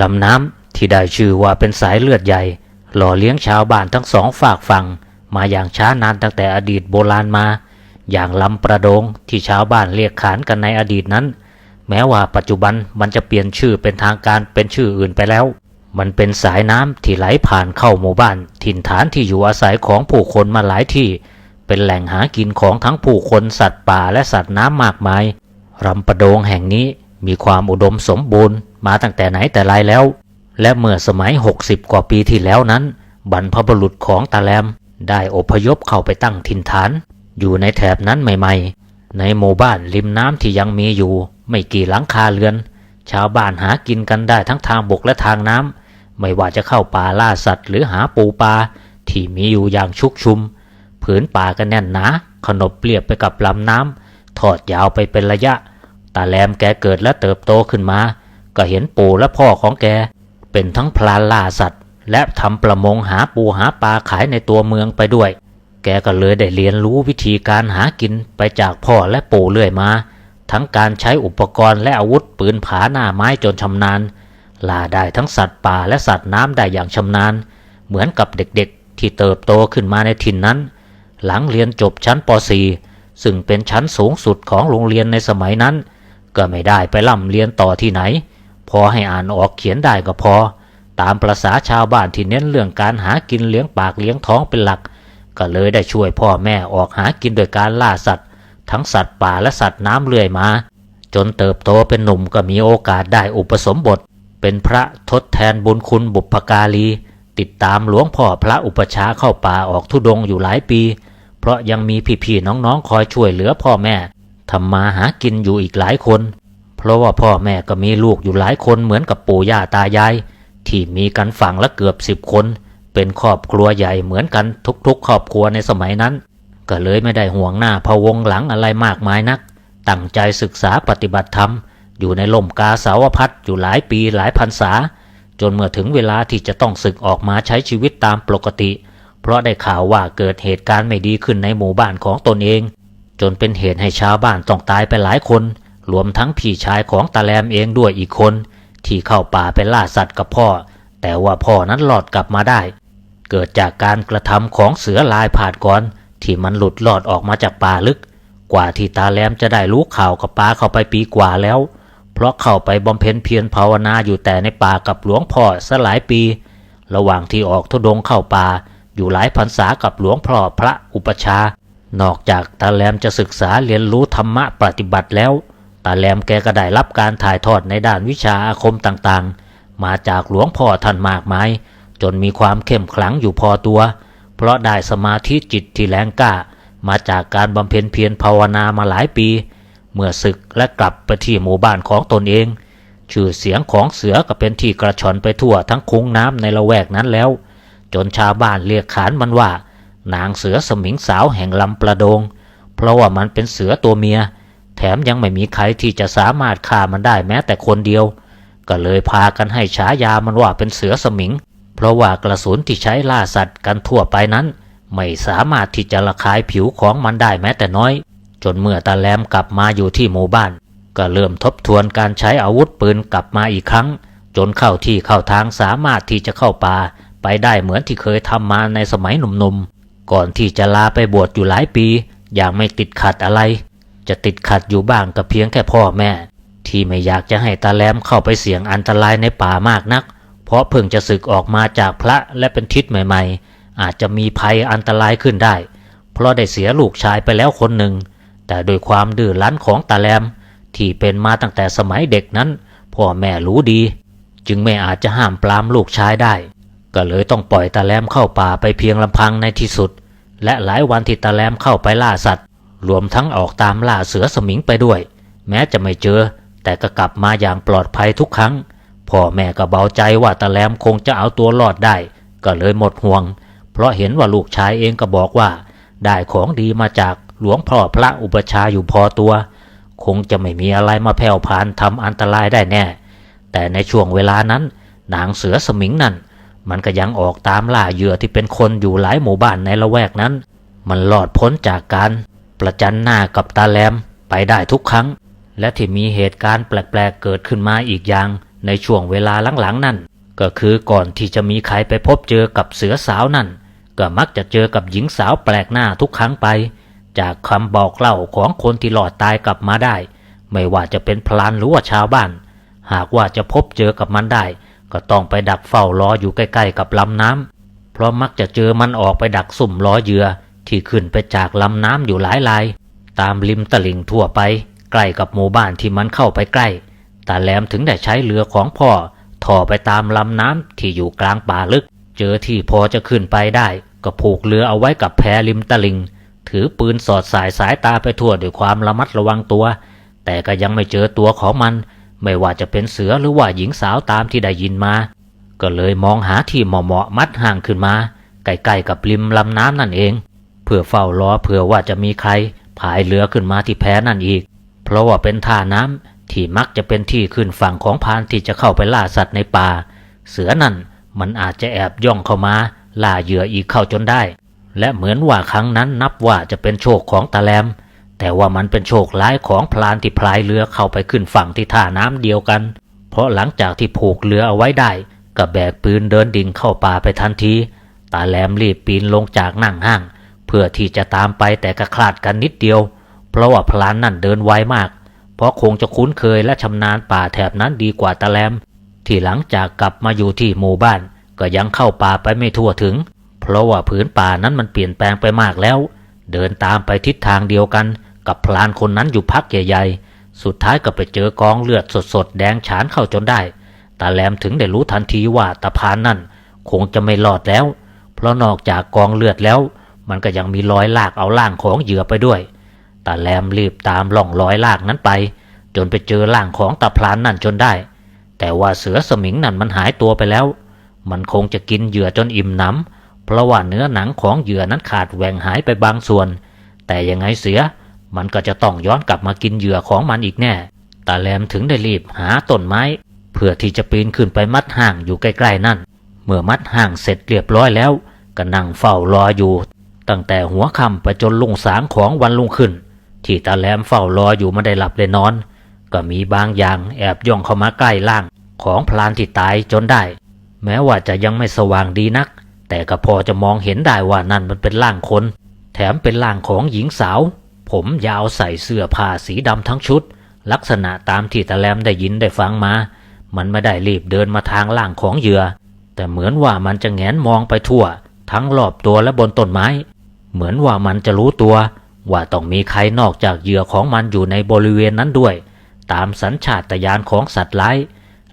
ลำน้ำที่ได้ชื่อว่าเป็นสายเลือดใหญ่ หล่อเลี้ยงชาวบ้านทั้งสองฝากฝั่งมาอย่างช้านานตั้งแต่อดีตโบราณมา อย่างลำประดงที่ชาวบ้านเรียกขานกันในอดีตนั้น แม้ว่าปัจจุบันมันจะเปลี่ยนชื่อเป็นทางการเป็นชื่ออื่นไปแล้ว มันเป็นสายน้ำที่ไหลผ่านเข้าหมู่บ้าน ถิ่นฐานที่อยู่อาศัยของผู้คนมาหลายที่ เป็นแหล่งหากินของทั้งผู้คนสัตว์ป่าและสัตว์น้ำมากมายรำประดงแห่งนี้มีความอุดมสมบูรณ์ มาตั้งแต่ไหนแต่ไรแล้ว และเมื่อสมัย 60 กว่าปีที่แล้วนั้น บรรพบุรุษของตาแลม ได้อพยพเข้าไปตั้งถิ่นฐาน อยู่ในแถบนั้นใหม่ๆ ในหมู่บ้านริมน้ำที่ยังมีอยู่ ไม่กี่หลังคาเรือน ชาวบ้านหากินกันได้ทั้งทางบกและทางน้ำไม่ว่าจะเข้าป่าล่าสัตว์หรือหาปูปลาที่มีอยู่อย่างชุกชุม ผืนป่ากันแน่นหนาขนบเปรียบไปกับลำน้ำทอดยาวไปเป็นระยะ ตาแลมแกเกิดและเติบโตขึ้นมา ก็เห็นปู่และพ่อของแก เป็นทั้งพลานล่าสัตว์ และทำประมงหาปูหาปลาขายในตัวเมืองไปด้วย แกก็เลยได้เรียนรู้วิธีการหากินไปจากพ่อและปู่เรื่อยมา ทั้งการใช้อุปกรณ์และอาวุธปืนผาหน้าไม้จนชำนาญล่าได้ทั้งสัตว์ป่าและสัตว์น้ำได้อย่างชำนาญ เหมือนกับเด็กๆ ที่เติบโตขึ้นมาในถิ่นนั้น หลังเรียนจบชั้นป .4 ซึ่งเป็นชั้นสูงสุดของโรงเรียนในสมัยนั้น ก็ไม่ได้ไปล่ำเรียนต่อที่ไหน พอให้อ่านออกเขียนได้ก็พอ ตามประษาชาวบ้านที่เน้นเรื่องการหากินเลี้ยงปากเลี้ยงท้องเป็นหลัก ก็เลยได้ช่วยพ่อแม่ออกหากินโดยการล่าสัตว์ ทั้งสัตว์ป่าและสัตว์น้ำเรื่อยมา จนเติบโตเป็นหนุ่มก็มีโอกาสได้อุปสมบท เป็นพระทดแทนบุญคุณบุพการีติดตามหลวงพ่อพระอุปชาเข้าป่าออกทุดงอยู่หลายปี เพราะยังมีพี่ๆน้องๆคอยช่วยเหลือพ่อแม่ทำมาหากินอยู่อีกหลายคน เพราะว่าพ่อแม่ก็มีลูกอยู่หลายคนเหมือนกับปู่ย่าตายาย ที่มีกันฝั่งละเกือบสิบคน เป็นครอบครัวใหญ่เหมือนกันทุกๆ ครอบครัวในสมัยนั้น ก็เลยไม่ได้ห่วงหน้าพวงหลังอะไรมากมายนัก ตั้งใจศึกษาปฏิบัติธรรม อยู่ในล่มกาสาวพัดอยู่หลายปีหลายพรรษา จนเมื่อถึงเวลาที่จะต้องศึกออกมาใช้ชีวิตตามปกติ เพราะได้ข่าวว่าเกิดเหตุการณ์ไม่ดีขึ้นในหมู่บ้านของตนเอง จนเป็นเหตุให้ชาวบ้านต้องตายไปหลายคน รวมทั้งพี่ชายของตาแลมเองด้วยอีกคน ที่เข้าป่าไปล่าสัตว์กับพ่อ แต่ว่าพ่อนั้นหลอดกลับมาได้ เกิดจากการกระทำของเสือลายผาดก่อน ที่มันหลุดหลอดออกมาจากป่าลึก กว่าที่ตาแลมจะได้รู้ข่าวกับป้าเข้าไปปีกว่าแล้ว เพราะเข้าไปบำเพ็ญเพียรภาวนาอยู่แต่ในป่ากับหลวงพ่อซะหลายปี ระหว่างที่ออกทุดงเข้าป่าอยู่หลายพรรษากับหลวงพ่อพระอุปชานอกจากตาแลมจะศึกษาเรียนรู้ธรรมะปฏิบัติแล้ว ตาแหลมแกก็ได้รับการถ่ายทอดในด้านวิชาอาคมต่างๆ มาจากหลวงพ่อท่านมากมาย จนมีความเข้มขลังอยู่พอตัว เพราะได้สมาธิจิตที่แรงกล้า มาจากการบำเพ็ญเพียรภาวนามาหลายปี เมื่อศึกและกลับไปที่หมู่บ้านของตนเอง ชื่อเสียงของเสือก็เป็นที่กระชอนไปทั่วทั้งคุ้งน้ำในละแวกนั้นแล้ว จนชาวบ้านเรียกขานมันว่า นางเสือสมิงสาวแห่งลำประโดง เพราะว่ามันเป็นเสือตัวเมีย แถมยังไม่มีใครที่จะสามารถฆ่ามันได้แม้แต่คนเดียว ก็เลยพากันให้ฉายามันว่าเป็นเสือสมิง เพราะว่ากระสุนที่ใช้ล่าสัตว์กันทั่วไปนั้น ไม่สามารถที่จะระคายผิวของมันได้แม้แต่น้อย จนเมื่อตาแลมกลับมาอยู่ที่หมู่บ้าน ก็เริ่มทบทวนการใช้อาวุธปืนกลับมาอีกครั้ง จนเข้าที่เข้าทางสามารถที่จะเข้าป่าไปได้เหมือนที่เคยทำมาในสมัยหนุ่มๆก่อนที่จะลาไปบวชอยู่หลายปี อย่างไม่ติดขัดอะไร จะติดขัดอยู่บ้างก็เพียงแค่พ่อแม่ ที่ไม่อยากจะให้ตาแลมเข้าไปเสี่ยงอันตรายในป่ามากนัก เพราะเพิ่งจะศึกออกมาจากพระและเป็นทิศใหม่ ๆ อาจจะมีภัยอันตรายขึ้นได้ เพราะได้เสียลูกชายไปแล้วคนหนึ่ง แต่โดยความดื้อรั้นของตาแลม ที่เป็นมาตั้งแต่สมัยเด็กนั้น พ่อแม่รู้ดี จึงไม่อาจจะห้ามปรามลูกชายได้ ก็เลยต้องปล่อยตาแลมเข้าป่าไปเพียงลำพังในที่สุด และหลายวันที่ตาแลมเข้าไปล่าสัตว์ รวมทั้งออกตามล่าเสือสมิงไปด้วย แม้จะไม่เจอ แต่ก็กลับมาอย่างปลอดภัยทุกครั้ง พ่อแม่ก็เบาใจว่าตาแลมคงจะเอาตัวรอดได้ ก็เลยหมดห่วง เพราะเห็นว่าลูกชายเองก็บอกว่า ได้ของดีมาจากหลวงพ่อพระอุปชาอยู่พอตัว คงจะไม่มีอะไรมาแผ่วพานทำอันตรายได้แน่ แต่ในช่วงเวลานั้น นางเสือสมิงนั่น มันก็ยังออกตามล่าเหยื่อที่เป็นคนอยู่หลายหมู่บ้านในละแวกนั้น มันหลอดพ้นจากการ ประจันหน้ากับตาแลมไปได้ทุกครั้ง และที่มีเหตุการณ์แปลกๆเกิดขึ้นมาอีกอย่างในช่วงเวลาหลังๆนั่น ก็คือก่อนที่จะมีใครไปพบเจอกับเสือสาวนั่น ก็มักจะเจอกับหญิงสาวแปลกหน้าทุกครั้งไป จากคำบอกเล่าของคนที่หลอดตายกลับมาได้ ไม่ว่าจะเป็นพลานหรือว่าชาวบ้าน หากว่าจะพบเจอกับมันได้ ก็ต้องไปดักเฝ้ารออยู่ใกล้ๆกับลำน้ำเพราะมักจะเจอมันออกไปดักสุ่มล้อเหยื่อ ที่ขึ้นไปจากลำน้ำอยู่หลายลาย ตามริมตลิ่งทั่วไป ใกล้กับหมู่บ้านที่มันเข้าไปใกล้ตาแหลมถึงได้ใช้เรือของพ่อถ่อไปตามลำน้ำที่อยู่กลางป่าลึก เจอที่พอจะขึ้นไปได้ ก็ผูกเรือเอาไว้กับแพริมตลิ่งถือปืนสอดสายสายตาไปทั่วด้วยความระมัดระวังตัว แต่ก็ยังไม่เจอตัวของมัน ไม่ว่าจะเป็นเสือหรือว่าหญิงสาวตามที่ได้ยินมา ก็เลยมองหาที่เหมาะๆมัดห่างขึ้นมาใกล้ๆกับริมลำน้ำนั่นเอง เพื่อเฝ้ารอเผื่อว่าจะมีใครพายเรือขึ้นมาที่แพนั่นอีก เพราะว่าเป็นท่าน้ำที่มักจะเป็นที่ขึ้นฝั่งของพานที่จะเข้าไปล่าสัตว์ในป่า เสือนั่นมันอาจจะแอบย่องเข้ามาล่าเหยื่ออีกเข้าจนได้ และเหมือนว่าครั้งนั้นนับว่าจะเป็นโชคของตาแลม แต่ว่ามันเป็นโชคร้ายของพลานที่พลายเรือเข้าไปขึ้นฝั่งที่ท่าน้ำเดียวกัน เพราะหลังจากที่ผูกเรือเอาไว้ได้ก็แบกปืนเดินดิ่งเข้าป่าไปทันทีตาแหลมรีบปีนลงจากนั่งห้าง เพื่อที่จะตามไปแต่ก็คลาดกันนิดเดียว เพราะว่าพลานนั่นเดินไวมาก เพราะคงจะคุ้นเคยและชำนาญป่าแถบนั้นดีกว่าตาแลม ที่หลังจากกลับมาอยู่ที่หมู่บ้าน ก็ยังเข้าป่าไปไม่ทั่วถึง เพราะว่าผืนป่านั้นมันเปลี่ยนแปลงไปมากแล้ว เดินตามไปทิศทางเดียวกัน กับพลานคนนั้นอยู่พักใหญ่ๆ สุดท้ายก็ไปเจอกองเลือดสดๆแดงฉานเข้าจนได้ตาแหลมถึงได้รู้ทันทีว่าตาพานนั่นคงจะไม่รอดแล้ว เพราะนอกจากกองเลือดแล้ว มันก็ยังมีรอยลากเอาล่างของเหยื่อไปด้วย ตาแหลมรีบตามล่องรอยลากนั้นไป จนไปเจอล่างของตาพลานนั่นจนได้ แต่ว่าเสือสมิงนั่นมันหายตัวไปแล้ว มันคงจะกินเหยื่อจนอิ่มหนำเพราะว่าเนื้อหนังของเหยื่อนั้นขาดแหว่งหายไปบางส่วน แต่ยังไงเสีย มันก็จะต้องย้อนกลับมากินเหยื่อของมันอีกแน่ ตาแหลมถึงได้รีบหาต้นไม้ เพื่อที่จะปีนขึ้นไปมัดห่างอยู่ใกล้ๆนั่น เมื่อมัดห่างเสร็จเรียบร้อยแล้วก็นั่งเฝ้ารออยู่ ตั้งแต่หัวค่ำไปจนลุงสางของวันลุงขึ้น ที่ตาแหลมเฝ้ารออยู่ไม่ได้หลับได้นอน ก็มีบางอย่างแอบย่องเข้ามาใกล้ล่างของพลานที่ตายจนได้ แม้ว่าจะยังไม่สว่างดีนัก แต่ก็พอจะมองเห็นได้ว่านั่นมันเป็นร่างคน แถมเป็นร่างของหญิงสาว ผมยาวใส่เสื้อผ้าสีดำทั้งชุด ลักษณะตามที่ตาแลมได้ยินได้ฟังมา มันไม่ได้รีบเดินมาทางล่างของเหยื่อแต่เหมือนว่ามันจะแงนมองไปทั่ว ทั้งรอบตัวและบนต้นไม้ เหมือนว่ามันจะรู้ตัว ว่าต้องมีใครนอกจากเหยื่อของมันอยู่ในบริเวณนั้นด้วย ตามสัญชาตญาณของสัตว์ร้าย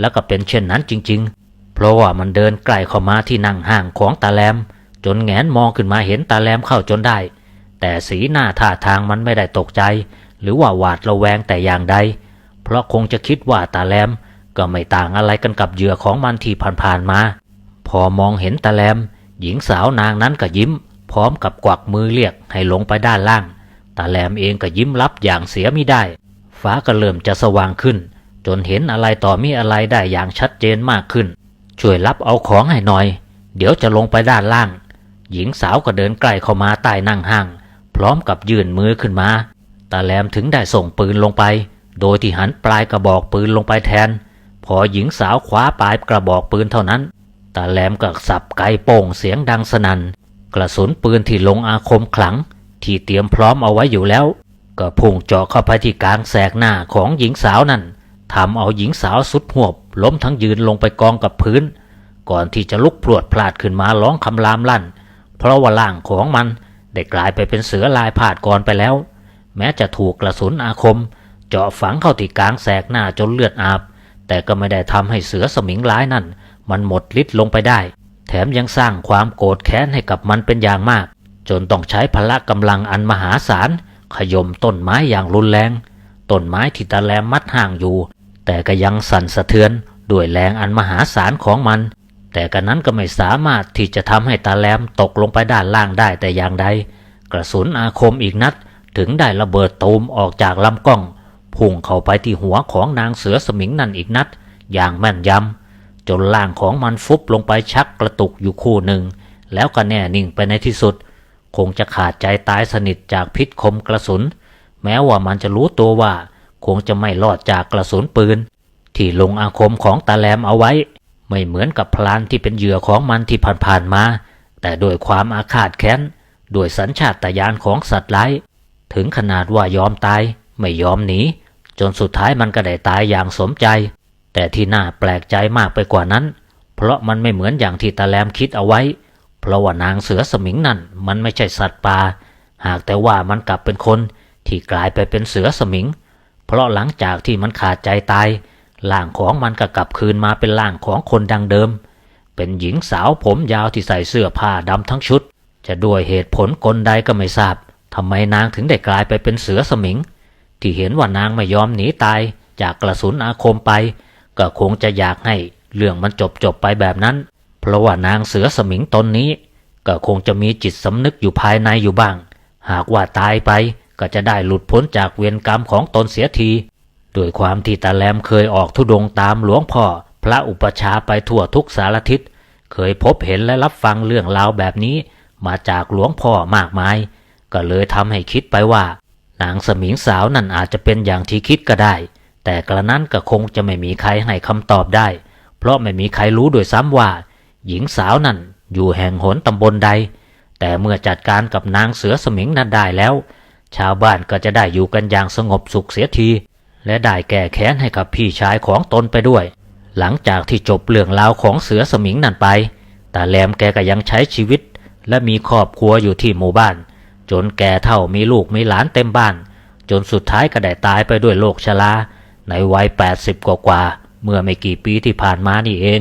แล้วก็เป็นเช่นนั้นจริง ๆ เพราะว่ามันเดินใกล้เข้ามาที่นั่งห่างของตาแลม จนแงนมองขึ้นมาเห็นตาแลมเข้าจนได้ แต่สีหน้าท่าทางมันไม่ได้ตกใจ หรือว่าหวาดระแวงแต่อย่างใด เพราะคงจะคิดว่าตาแลม ก็ไม่ต่างอะไรกันกับเหยื่อของมันที่ผ่านๆมา พอมองเห็นตาแลม หญิงสาวนางนั้นก็ยิ้ม พร้อมกับกวักมือเรียกให้ลงไปด้านล่าง ตาแหลมเองก็ยิ้มรับอย่างเสียไม่ได้ ฟ้าก็เริ่มจะสว่างขึ้น จนเห็นอะไรต่อมีอะไรได้อย่างชัดเจนมากขึ้น ช่วยรับเอาของให้หน่อย เดี๋ยวจะลงไปด้านล่าง หญิงสาวก็เดินใกล้เข้ามาใต้นั่งห้าง พร้อมกับยื่นมือขึ้นมา ตาแหลมถึงได้ส่งปืนลงไป โดยที่หันปลายกระบอกปืนลงไปแทน พอหญิงสาวคว้าปลายกระบอกปืนเท่านั้น ตาแหลมก็สับไกโป่งเสียงดังสนัน่น กระสุนปืนที่ลงอาคมขลัง ที่เตรียมพร้อมเอาไว้อยู่แล้ว ก็พุ่งเจาะเข้าไปที่กลางแสกหน้าของหญิงสาวนั่นทำเอาหญิงสาวสุดหวบ ล้มทั้งยืนลงไปกองกับพื้น ก่อนที่จะลุกพรวดพลาดขึ้นมาร้องคำรามลั่น เพราะว่าร่างของมันได้กลายไปเป็นเสือลายผาดก่อนไปแล้ว แม้จะถูกกระสุนอาคม เจาะฝังเข้าที่กลางแสกหน้าจนเลือดอาบ แต่ก็ไม่ได้ทำให้เสือสมิงร้ายนั่น มันหมดฤทธิ์ลงไปได้ แถมยังสร้างความโกรธแค้นให้กับมันเป็นอย่างมาก จนต้องใช้พละกำลังอันมหาศาลขย่มต้นไม้อย่างรุนแรงต้นไม้ที่ตาแลมมัดห่างอยู่ แต่ก็ยังสั่นสะเทือนด้วยแรงอันมหาศาลของมัน แต่กันนั้นก็ไม่สามารถที่จะทำให้ตาแลมตกลงไปด้านล่างได้แต่อย่างใด กระสุนอาคมอีกนัดถึงได้ระเบิดตูมออกจากลำกล้องพุ่งเข้าไปที่หัวของนางเสือสมิงนั่นอีกนัด อย่างแม่นยำ จนล่างของมันฟุบลงไปชักกระตุกอยู่คู่หนึ่ง แล้วก็แน่นิ่งไปในที่สุด คงจะขาดใจตายสนิทจากพิษคมกระสุน แม้ว่ามันจะรู้ตัวว่า คงจะไม่รอดจากกระสุนปืน ที่ลงอาคมของตาแลมเอาไว้ ไม่เหมือนกับพลานที่เป็นเหยื่อของมันที่ผ่านๆมา แต่ด้วยความอาฆาตแค้นด้วยสัญชาตญาณของสัตว์ร้ายถึงขนาดว่ายอมตายไม่ยอมหนีจนสุดท้ายมันก็ได้ตายอย่างสมใจ แต่ที่น่าแปลกใจมากไปกว่านั้น เพราะมันไม่เหมือนอย่างที่ตาแลมคิดเอาไว้ เพราะว่านางเสือสมิงนั่นมันไม่ใช่สัตว์ป่า หากแต่ว่ามันกลับเป็นคนที่กลายไปเป็นเสือสมิง เพราะหลังจากที่มันขาดใจตาย ร่างของมันก็กลับคืนมาเป็นร่างของคนดังเดิม เป็นหญิงสาวผมยาวที่ใส่เสื้อผ้าดำทั้งชุด จะด้วยเหตุผลกลใดก็ไม่ทราบทำไมนางถึงได้กลายไปเป็นเสือสมิง ที่เห็นว่านางไม่ยอมหนีตายจากกระสุนอาคมไป ก็คงจะอยากให้เรื่องมันจบจบไปแบบนั้น เพราะว่านางเสือสมิงตนนี้ ก็คงจะมีจิตสำนึกอยู่ภายในอยู่บ้าง หากว่าตายไปก็จะได้หลุดพ้นจากเวรกรรมของตนเสียทีด้วยความที่ตาแลมเคยออกทุดงตามหลวงพ่อ พระอุปชาไปทั่วทุกสารทิศ เคยพบเห็นและรับฟังเรื่องราวแบบนี้ มาจากหลวงพ่อมากมาย ก็เลยทำให้คิดไปว่า นางสมิงสาวนั่นอาจจะเป็นอย่างที่คิดก็ได้ แต่กระนั้นก็คงจะไม่มีใครให้คำตอบได้ เพราะไม่มีใครรู้โดยซ้ำว่า หญิงสาวนั่นอยู่แห่งหนตำบลใด แต่เมื่อจัดการกับนางเสือสมิงนั้นได้แล้ว ชาวบ้านก็จะได้อยู่กันอย่างสงบสุขเสียที และได้แก้แค้นให้กับพี่ชายของตนไปด้วย หลังจากที่จบเรื่องราวของเสือสมิงนั่นไปตาแหลมแกก็ยังใช้ชีวิต และมีครอบครัวอยู่ที่หมู่บ้าน จนแก่เท่ามีลูกมีหลานเต็มบ้าน จนสุดท้ายก็ได้ตายไปด้วยโรคชรา ในวัย 80กว่า เมื่อไม่กี่ปีที่ผ่านมานี่เอง